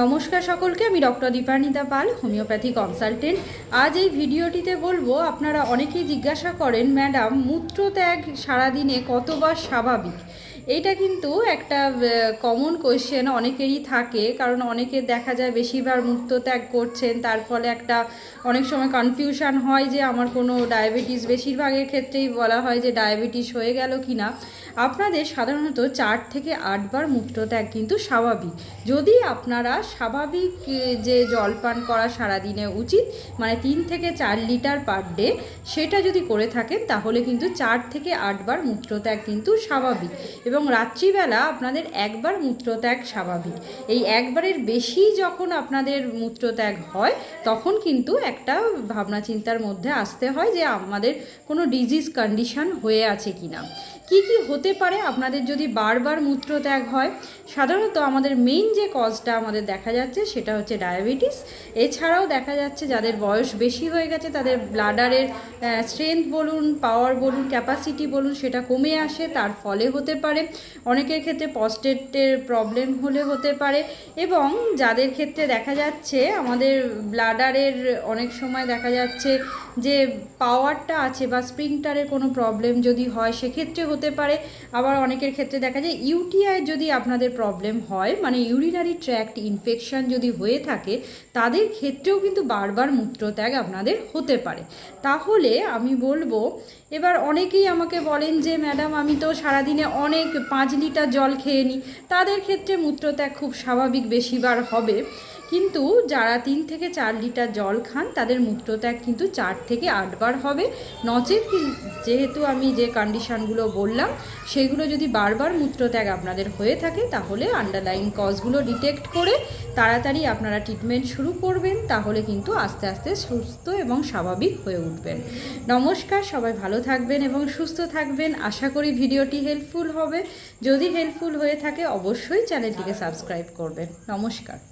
নমস্কার সকলকে, আমি doctor Dipanita Pal homeopathy consultant. আজ এই ভিডিওটিতে বলব, আপনারা অনেকেই জিজ্ঞাসা করেন, ম্যাডাম, মূত্রত্যাগ সারাদিনে কতবার স্বাভাবিক? এইটা কিন্তু একটা কমন কোয়েশ্চেন অনেকেরই থাকে, কারণ অনেকে দেখা যায় বেশিরভাগ মূত্রত্যাগ করছেন, তার ফলে একটা অনেক সময় কনফিউশন হয় যে, আমার কোনো ডায়াবেটিস বেশিরভাগের ক্ষেত্রেই বলা হয় যে ডায়াবেটিস হয়ে গেল কি না আপনাদের সাধারণত চার থেকে আটবার মূত্রত্যাগ কিন্তু স্বাভাবিক। যদি আপনারা স্বাভাবিক যে জলপান করা সারাদিনে উচিত মানে তিন থেকে চার লিটার পার ডে, সেটা যদি করে থাকেন, তাহলে কিন্তু চার থেকে আটবার মূত্রত্যাগ কিন্তু স্বাভাবিক। এবং রাত্রিবেলা আপনাদের একবার মূত্রত্যাগ স্বাভাবিক। এই একবারের বেশি যখন আপনাদের মূত্রত্যাগ হয়, তখন কিন্তু একটা ভাবনা চিন্তার মধ্যে আসতে হয় যে আমাদের কোনো ডিজিজ কন্ডিশন হয়ে আছে কি কিনা। কি কি হতে পারে। আপনাদের যদি বারবার মূত্রত্যাগ হয়, সাধারণত আমাদের মেইন যে কজটা আমাদের দেখা যাচ্ছে সেটা হচ্ছে ডায়াবেটিস এছাড়াও দেখা যাচ্ছে যাদের বয়স বেশি হয়ে গেছে, তাদের ব্লাডারের স্ট্রেংথ বলুন পাওয়ার বলুন ক্যাপাসিটি বলুন, সেটা কমে আসে, তার ফলে হতে পারে। অনেকের ক্ষেত্রে পস্টেটের প্রবলেম হলে হতে পারে। এবং যাদের ক্ষেত্রে দেখা যাচ্ছে, আমাদের ব্লাডারের অনেক সময় দেখা যাচ্ছে যে পাওয়ারটা আছে বা স্প্রিংটারের কোনো প্রবলেম যদি হয়, সেক্ষেত্রে হতে পারে। আবার অনেকের ক্ষেত্রে দেখা যায় ইউটিআই যদি আপনাদের প্রবলেম হয় মানে ইউরিনারি ট্র্যাক্ট ইনফেকশন যদি হয়ে থাকে, তাদের ক্ষেত্রেও কিন্তু বারবার মূত্রত্যাগ আপনাদের হতে পারে। তাহলে আমি বলব, এবার অনেকেই আমাকে বলেন যে, ম্যাডাম, আমি তো সারাদিনে অনেক পাঁচ লিটার জল খেয়ে নিই তাদের ক্ষেত্রে মূত্রত্যাগ খুব স্বাভাবিক বেশিবার হবে। কিন্তু যারা তিন থেকে চার লিটার জল খান, তাদের মূত্রত্যাগ কিন্তু চার থেকে আটবার হবে। নচেত যেহেতু আমি যে কন্ডিশনগুলো বললাম, সেগুলো যদি বারবার মূত্রত্যাগ আপনাদের হয়ে থাকে, তাহলে আন্ডারলাইন কজগুলো ডিটেক্ট করে তাড়াতাড়ি আপনারা ট্রিটমেন্ট শুরু করবেন, তাহলে কিন্তু আস্তে আস্তে সুস্থ এবং স্বাভাবিক হয়ে উঠবেন। নমস্কার, সবাই ভালো থাকবেন এবং সুস্থ থাকবেন। আশা করি ভিডিওটি হেল্পফুল হবে। যদি হেল্পফুল হয়ে থাকে, অবশ্যই চ্যানেলটিকে সাবস্ক্রাইব করবেন। নমস্কার।